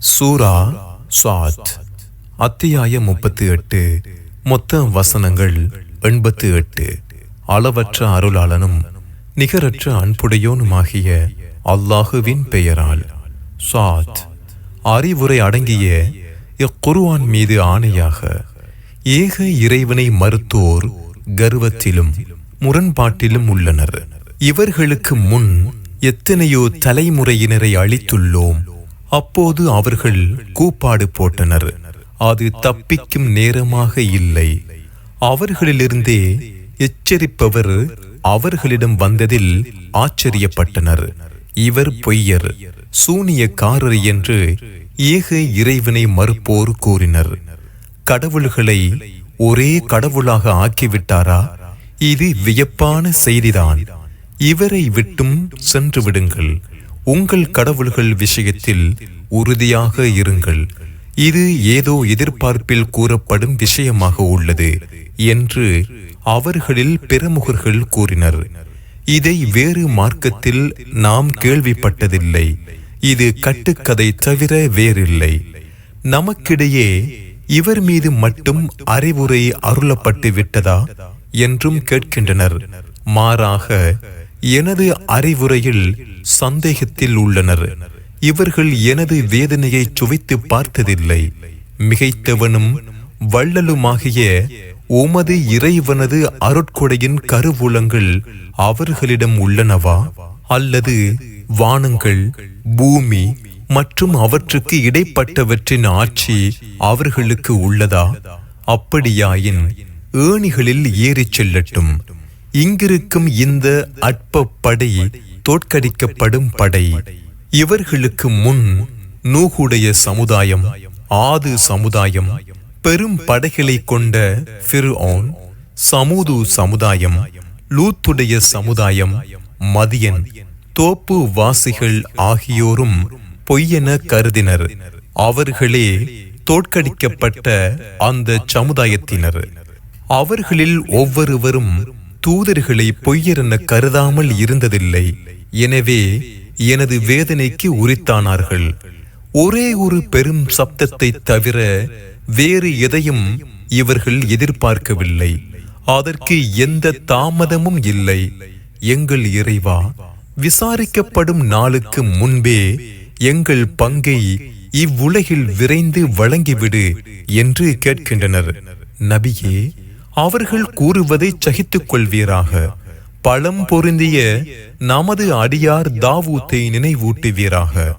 சூரா சாத். அத்தியாயம் முப்பத்தி எட்டு. மொத்த வசனங்கள் எண்பத்து எட்டு. அளவற்ற அருளாளனும் நிகரற்ற அன்புடையோனுமாகிய அல்லாஹுவின் பெயரால். சாத். அறிவுரை அடங்கிய இக்குருவான் மீது ஆணையாக ஏக இறைவனை மறுத்தோர் கர்வத்திலும் முரண்பாட்டிலும் உள்ளனர். இவர்களுக்கு முன் எத்தனையோ தலைமுறையினரை அளித்துள்ளோம் அப்போது அவர்கள் கூப்பாடு போட்டனர். அது தப்பிக்கும் நேரமாக இல்லை. அவர்களிலிருந்தே எச்சரிப்பவர் அவர்களிடம் வந்ததில் ஆச்சரியப்பட்டனர். இவர் பொய்யர் சூனியக்காரர் என்று ஏக இறைவனை மறுப்போர் கூறினர். கடவுள்களை ஒரே கடவுளாக ஆக்கிவிட்டாரா? இது வியப்பான செய்திதான். இவரை விட்டும் சென்று விடுங்கள். உங்கள் கடவுள்கள் விஷயத்தில் உறுதியாக இருங்கள். இது ஏதோ எதிர்பார்ப்பில் கூறப்படும் விஷயமாக உள்ளது என்று அவர்களில் பிரமுகர்கள் கூறினர். இதை வேறு மார்க்கத்தில் நாம் கேள்விப்பட்டதில்லை. இது கட்டுக்கதை தவிர வேறில்லை. நமக்கிடையே இவர் மீது மட்டும் அறிவுரை அருளப்பட்டு விட்டதா? என்றும் கேட்கின்றனர். மாறாக எனது அறிவுரையில் சந்தேகத்தில் உள்ளனர். இவர்கள் எனது வேதனையை சுவைத்து பார்த்ததில்லை. மிகைத்தவனும் வள்ளலுமாகிய உமது இறைவனது அருட்கொடையின் கருவூலங்கள் அவர்களிடம் உள்ளனவா? அல்லது வானங்கள் பூமி மற்றும் அவற்றுக்கு இடைப்பட்டவற்றின் ஆட்சி அவர்களுக்கு உள்ளதா? அப்படியாயின் ஏணிகளில் ஏறிச் செல்லட்டும். இங்கிருக்கும் இந்த அற்பப்படை படை தோற்கடிக்கப்படும் படை. இவர்களுக்கு முன் நூகுடைய சமுதாயம் ஆது சமுதாயம் பெரும் படைகளை கொண்ட ஃபிர்ஆன் சமூது சமுதாயம் லூத்துடைய சமுதாயம் மதியன் தோப்பு வாசிகள் ஆகியோரும் பொய்யென கருதினர். அவர்களே தோற்கடிக்கப்பட்ட அந்த சமுதாயத்தினர். அவர்களில் ஒவ்வொருவரும் தூதர்களை பொய்யரென கருதாமல் இருந்ததில்லை. எனவே எனது வேதனைக்கு உரித்தானார்கள். ஒரே ஒரு பெரும் சப்தத்தை தவிர வேறு எதையும் இவர்கள் எதிர்பார்க்கவில்லை. அதற்கு எந்த தாமதமும் இல்லை. எங்கள் இறைவா விசாரிக்கப்படும் நாளுக்கு முன்பே எங்கள் பங்கை இவ்வுலகில் விரைந்து வழங்கிவிடு என்று கேட்கின்றனர். நபியே அவர்கள் கூறுவதை சகித்துக் கொள்வீராக பழம் பொருந்திய நமது அடியார் தாவூத்தை நினைவூட்டுவீராக.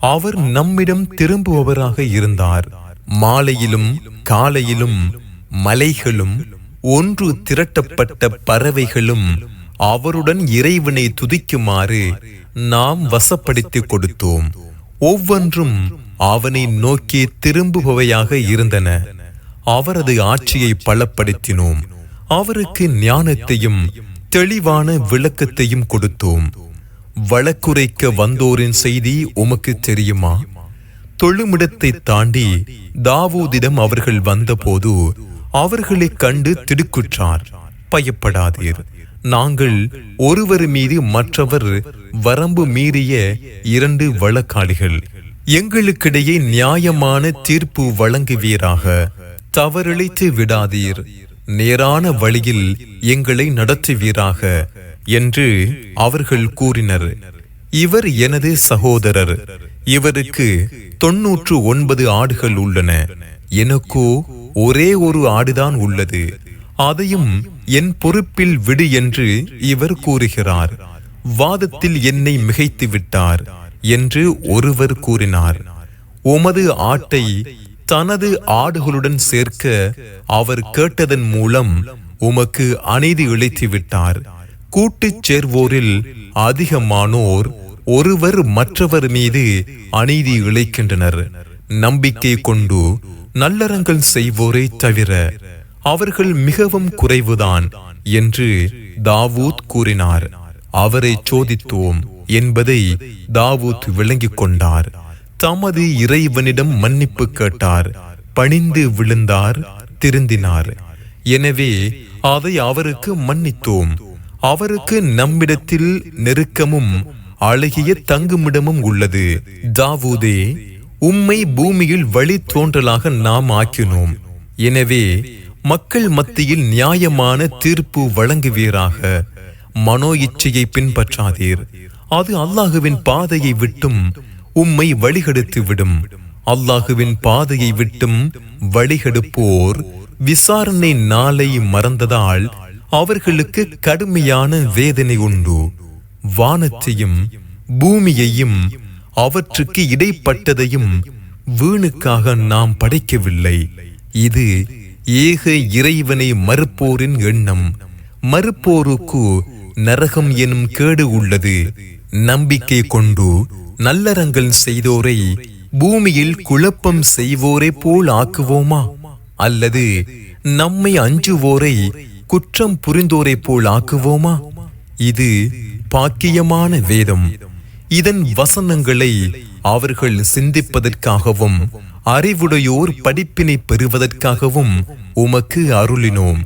அவர் நம்மிடம் திரும்புபவராக இருந்தார். மாலையிலும் காலையிலும் மலைகளும் ஒன்று திரட்டப்பட்ட பறவைகளும் அவருடன் இறைவனை துதிக்குமாறு நாம் வசப்படுத்திக் கொடுத்தோம். ஒவ்வொன்றும் அவனை நோக்கி திரும்புபவையாக இருந்தன. அவரது ஆட்சியை பலப்படுத்தினோம். அவருக்கு ஞானத்தையும் தெளிவான விளக்கத்தையும் கொடுத்தோம். வழக்குரைக்க வந்தோரின் செய்தி உமக்கு தெரியுமா? தொழுமிடத்தை தாண்டி தாவூதிடம் அவர்கள் வந்தபோது அவர்களைக் கண்டு திடுக்குற்றார். பயப்படாதீர். நாங்கள் ஒருவர் மீது மற்றவர் வரம்பு மீறிய இரண்டு வழக்காளிகள். எங்களுக்கிடையே நியாயமான தீர்ப்பு வழங்குவீராக. தவறிழைத்து விடாதீர். நேரான வழியில் எங்களை நடத்துவீராக என்று அவர்கள் கூறினர். இவர் எனது சகோதரர். இவருக்கு தொன்னூற்று ஒன்பது ஆடுகள் உள்ளன. எனக்கோ ஒரே ஒரு ஆடுதான் உள்ளது. அதையும் என் பொறுப்பில் விடு என்று இவர் கூறுகிறார். வாதத்தில் என்னை மிகைத்து விட்டார் என்று ஒருவர் கூறினார். உமது ஆட்டை தனது ஆடுகளுடன் சேர்க்க அவர் கேட்டதன் மூலம் உமக்கு அநீதி இழைத்து விட்டார் கூட்டுச் சேர்வோரில் அதிகமானோர் ஒருவர் மற்றவர் மீது அநீதி இழைக்கின்றனர். நம்பிக்கை கொண்டு நல்லறங்கள் செய்வோரை தவிர அவர்கள் மிகவும் குறைவுதான் என்று தாவூத் கூறினார். அவரை சோதித்தோம் என்பதை தாவூத் விளங்கிக் கொண்டார். தமது இறைவனிடம் மன்னிப்பு கேட்டார். பணிந்து விழுந்தார் திருந்தினார். எனவே அதை அவருக்கு மன்னித்தோம். அவருக்கு நம்மிடத்தில் நெருக்கமும் அழகிய தங்குமிடமும் உள்ளது. தாவூதே உம்மை பூமியில் வழி தோன்றலாக நாம் ஆக்கினோம். எனவே மக்கள் மத்தியில் நியாயமான தீர்ப்பு வழங்குவீராக. மனோ இச்சையை பின்பற்றாதீர். அது அல்லாஹுவின் பாதையை விட்டும் உம்மை வழிகெடுத்து விடும். அல்லாஹுவின் பாதையை விட்டும் வழிகெடுப்போர். விசாரணை நாளை மறந்ததால் அவர்களுக்கு கடுமையான வேதனை உண்டு. வானத்தையும் பூமியையும் அவற்றுக்கு இடைப்பட்டதையும் வீணுக்காக நாம் படைக்கவில்லை. இது ஏக இறைவனை மறுப்போரின் எண்ணம். மறுப்போருக்கு நரகம் எனும் கேடு உள்ளது. நம்பிக்கை கொண்டு நல்லறங்கள் செய்தோரை பூமியில் குழப்பம் செய்வோரை போல் ஆக்குவோமா? அல்லது நம்மை அஞ்சுவோரை குற்றம் புரிந்தோரை போல் ஆக்குவோமா? இது பாக்கியமான வேதம். இதன் வசனங்களை அவர்கள் சிந்திப்பதற்காகவும் அறிவுடையோர் படிப்பினை பெறுவதற்காகவும் உமக்கு அருளினோம்.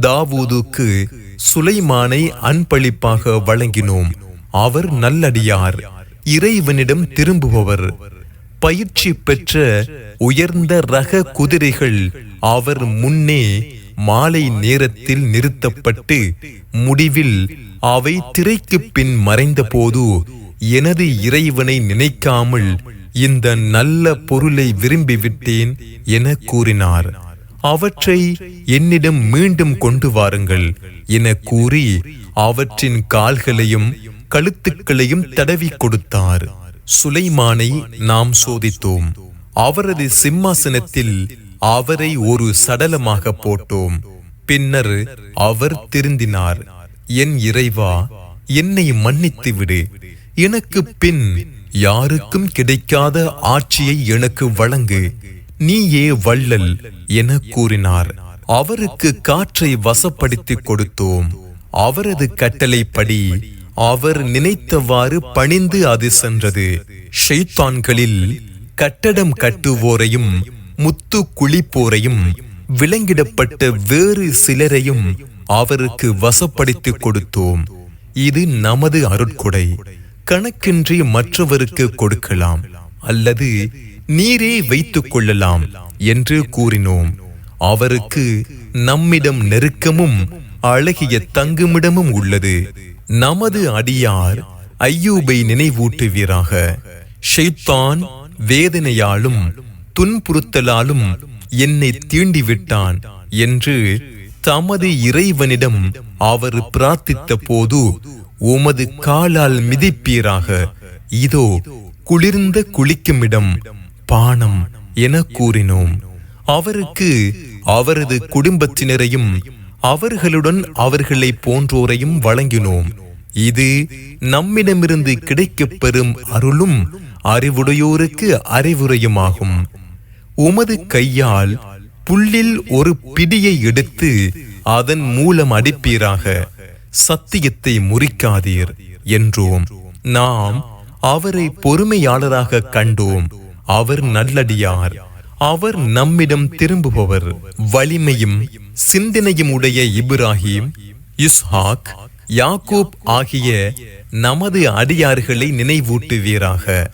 தாவூதுக்கு சுலைமானை அன்பளிப்பாக வழங்கினோம். அவர் நல்லடியார். இறைவனிடம் திரும்புபவர். பயிற்சி பெற்ற உயர்ந்த ரக குதிரைகள் அவர் முன்னே மாலை நேரத்தில் நிறுத்தப்பட்டு முடிவில் அவை திரைக்கு பின் மறைந்தபோது எனது இறைவனை நினைக்காமல் இந்த நல்ல பொருளை விரும்பிவிட்டேன் என கூறினார். அவற்றை என்னிடம் மீண்டும் கொண்டு வாருங்கள் என கூறி அவற்றின் கால்களையும் கழுத்துக்களையும் தடவி கொடுத்தார். சுலைமானை நாம் சோதித்தோம். அவரது சிம்மாசனத்தில் அவரை ஒரு சடலமாக போட்டோம். பின்னர் அவர் திருந்தினார். என் இறைவா என்னை மன்னித்து விடு. எனக்கு பின் யாருக்கும் கிடைக்காத ஆட்சியை எனக்கு வழங்கு. நீயே வள்ளல் என கூறினார். அவருக்கு காற்றை வசப்படுத்திக் கொடுத்தோம். அவரது கட்டளைப்படி அவர் நினைத்தவாறு பணிந்து அது சென்றது. ஷெய்தான்களில் கட்டடம் கட்டுவோரையும் முத்து குளிப்போரையும் விலங்கிடப்பட்ட வேறு சிலரையும் அவருக்கு வசப்படுத்திக் கொடுத்தோம். இது நமது அருட்கொடை. கணக்கின்றி மற்றவருக்கு கொடுக்கலாம் அல்லது நீரே வைத்துக் கொள்ளலாம் என்று கூறினோம். அவருக்கு நம்மிடம் நெருக்கமும் அழகிய தங்குமிடமும் உள்ளது. நமது அடியார் ஐயூபை நினைவூட்டுவீராக. ஷைத்தான் வேதனையாலும் துன்புறுத்தலாலும் என்னை தீண்டிவிட்டான் என்று தமது இறைவனிடம் அவர் பிரார்த்தித்த போது உமது காலால் மிதிப்பீராக. இதோ குளிர்ந்த குளிக்குமிடம் பானம் என கூறினோம். அவருக்கு அவரது குடும்பத்தினரையும் அவர்களுடன் அவர்களை போன்றோரையும் வழங்கினோம். இது நம்மிடமிருந்து கிடைக்கப் பெறும் அருளும் அறிவுடையோருக்கு அறிவுரையுமாகும். உமது கையால் புல்லில் ஒரு பிடியை எடுத்து அதன் மூலம் அடிப்பீராக. சத்தியத்தை முறிக்காதீர் என்றோம். நாம் அவரை பொறுமையாளராக கண்டோம். அவர் நல்லடியார். அவர் நம்மிடம் திரும்புபவர். வலிமையும் சிந்தனையும் உடைய இப்ராஹிம் இஸ்ஹாக் யாக்கூப் ஆகிய நமது அடியார்களை நினைவூட்டுவீராக.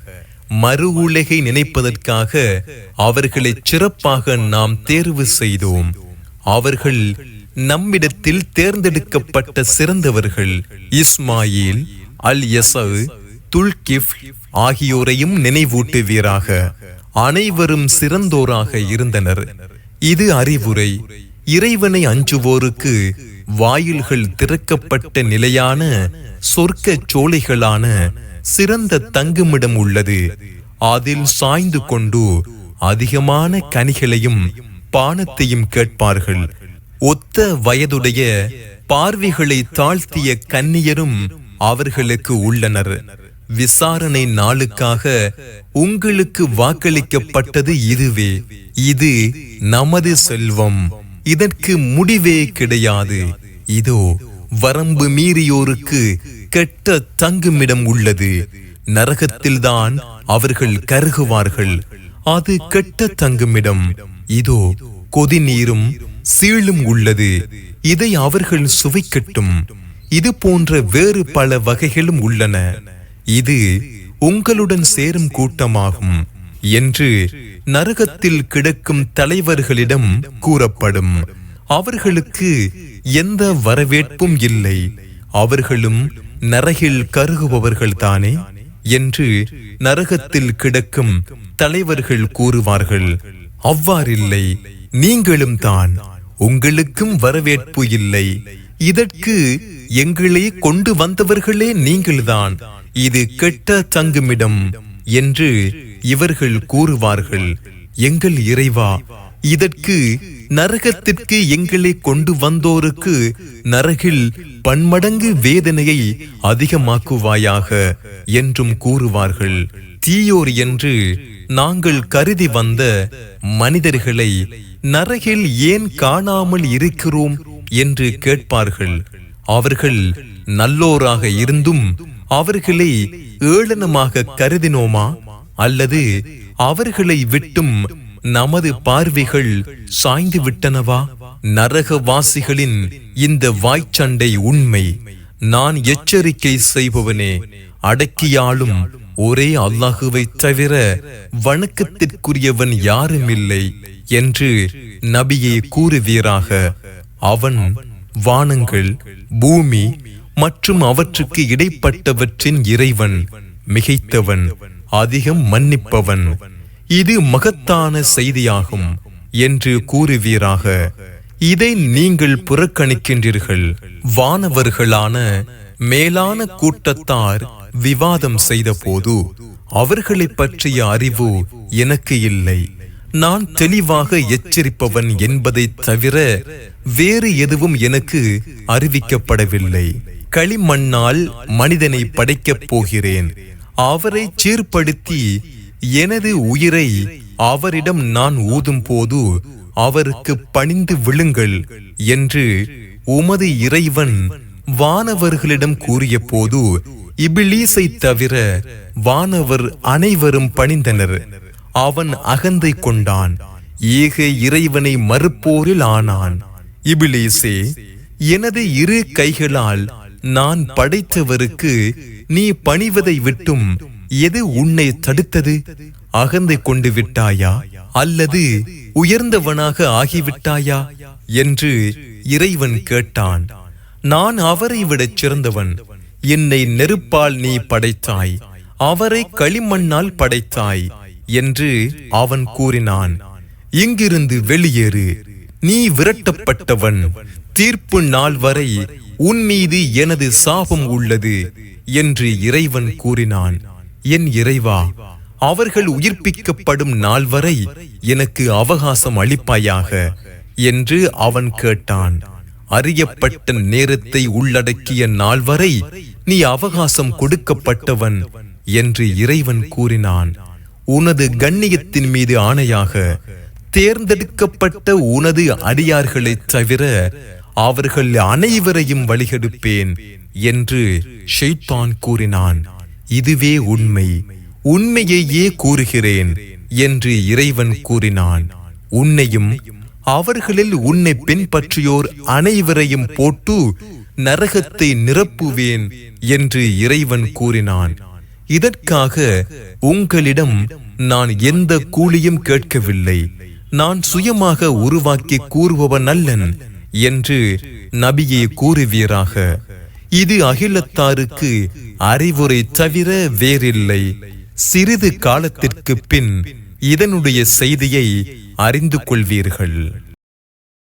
மறு உலகை நினைப்பதற்காக அவர்களை சிறப்பாக நாம் தேர்வு செய்தோம். அவர்கள் நம்மிடத்தில் தேர்ந்தெடுக்கப்பட்ட சிறந்தவர்கள் இஸ்மாயில் அல் யசவ் துல்கிஃப் ஆகியோரையும் நினைவூட்டுவீராக. அனைவரும் சிறந்தோராக இருந்தனர். இது அறிவுரை. இறைவனை அஞ்சுவோருக்கு வாயில்கள் திறக்கப்பட்ட நிலையான சொர்க்க சோலைகளான சிறந்த தங்குமிடம் உள்ளது. அதில் சாய்ந்து கொண்டு அதிகமான கனிகளையும் பானத்தையும் கேட்பார்கள். ஒத்த வயதுடைய பார்வைகளை தாழ்த்திய கன்னியரும் அவர்களுக்கு உள்ளனர். விசாரணை நாளுக்காக உங்களுக்கு வாக்களிக்கப்பட்டது இதுவே. இது நமது செல்வம். இதற்கு முடிவே கிடையாது. இதோ வரம்பு மீறியோருக்கு கெட்ட தங்குமிடம் உள்ளது. நரகத்தில்தான் அவர்கள் கருகுவார்கள். அது கெட்ட தங்குமிடம். இதோ கொதிநீரும் சீழும் உள்ளது. இதை அவர்கள் சுவைக்கட்டும். இது போன்ற வேறு பல வகைகளும் உள்ளன. இது உங்களுடன் சேரும் கூட்டமாகும். என்று நரகத்தில் கிடக்கும் தலைவர்களிடம் கூறப்படும். அவர்களுக்கு எந்த வரவேற்பும் இல்லை. அவர்களும் நரகில் கருகுபவர்கள்தானே என்று நரகத்தில் கிடக்கும் தலைவர்கள் கூறுவார்கள். அவ்வாறில்லை நீங்களும் தான் உங்களுக்கும் வரவேற்பு இல்லை. இதற்கு எங்களை கொண்டு வந்தவர்களே நீங்கள்தான். இது கெட்ட தங்குமிடம் என்று இவர்கள் கூறுவார்கள் எங்கள் இறைவா இதற்கு நரகத்திற்கு எங்களை கொண்டு வந்தோருக்கு நரகில் பன்மடங்கு வேதனையை அதிகமாக்குவாயாக என்றும் கூறுவார்கள். தீயோர் என்று நாங்கள் கருதி வந்த மனிதர்களை நரகில் ஏன் காணாமல் இருக்கிறோம் என்று கேட்பார்கள். அவர்கள் நல்லோராக இருந்தும் அவர்களை ஏளனமாக கருதினோமா? அல்லது அவர்களை விட்டும் நமது பார்வைகள் சாய்ந்து விட்டனவா? நரகவாசிகளின் இந்த வாய்ச்சண்டை உண்மை. நான் எச்சரிக்கை செய்பவனே அடக்கியாலும் ஒரே அல்லாஹுவை தவிர வணக்கத்திற்குரியவன் யாரும் இல்லை என்று நபியே கூறுவீராக. அவன் வானங்கள் பூமி மற்றும் அவற்றுக்கு இடைப்பட்டவற்றின் இறைவன் மிகைத்தவன். அதிகம் மன்னிப்பவன். இது மகத்தான செய்தியாகும் என்று கூறுவீராக. இதை நீங்கள் புறக்கணிக்கின்றீர்கள். வானவர்களான மேலான கூட்டத்தார் விவாதம் செய்தபோது அவர்களை பற்றிய அறிவு எனக்கு இல்லை. நான் தெளிவாக எச்சரிப்பவன் என்பதை தவிர வேறு எதுவும் எனக்கு அறிவிக்கப்படவில்லை. களிமண்ணால் மனிதனை படைக்கப் போகிறேன். அவரை சீர்படுத்தி எனது உயிரை அவரிடம் நான் ஊதும் போது அவருக்கு பணிந்து விழுங்கள் என்று உமது இறைவன் வானவர்களிடம் கூறிய போது இபிலீசை தவிர வானவர் அனைவரும் பணிந்தனர். அவன் அகந்தை கொண்டான். ஏக இறைவனை மறுப்போரில் ஆனான். இபிலீசே எனது இரு கைகளால் நான் படைத்தவருக்கு நீ பணிவதை விட்டும் எது உன்னை தடுத்தது? அகந்தை கொண்டு விட்டாயா? அல்லது உயர்ந்தவனாக ஆகிவிட்டாயா? என்று இறைவன் கேட்டான். நான் அவரை விடச் சிறந்தவன். என்னை நெருப்பால் நீ படைத்தாய். அவரை களிமண்ணால் படைத்தாய் என்று அவன் கூறினான். இங்கிருந்து வெளியேறு. நீ விரட்டப்பட்டவன். தீர்ப்பு நாள் வரை உன் மீது எனது சாபம் உள்ளது. என்று இறைவன் கூறினான் என் இறைவா அவர்கள் உயிர்ப்பிக்கப்படும் நாள் வரை எனக்கு அவகாசம் அளிப்பாயாக என்று அவன் கேட்டான். அறியப்பட்ட நேரத்தை உள்ளடக்கிய நாள் வரை நீ அவகாசம் கொடுக்கப்பட்டவன் என்று இறைவன் கூறினான். உனது கண்ணியத்தின் மீது ஆணையாக தேர்ந்தெடுக்கப்பட்ட உனது அடியார்களைத் தவிர அவர்கள் அனைவரையும் வழிகெடுப்பேன் என்று ஷெய்தான் கூறினான் இதுவே உண்மை. உண்மையையே கூறுகிறேன் என்று இறைவன் கூறினான். உன்னையும் அவர்களில் உன்னை பின்பற்றியோர் அனைவரையும் போட்டு நரகத்தை நிரப்புவேன் என்று இறைவன் கூறினான். இதற்காக உங்களிடம் நான் எந்த கூலியும் கேட்கவில்லை. நான் சுயமாக உருவாக்கி கூறுபவன் அல்லன் என்று நபியை கூறுவீராக. இது அகிலத்தாருக்கு அறிவுரை தவிர வேறில்லை. சிறிது காலத்திற்கு பின் இதனுடைய செய்தியை அறிந்து கொள்வீர்கள்.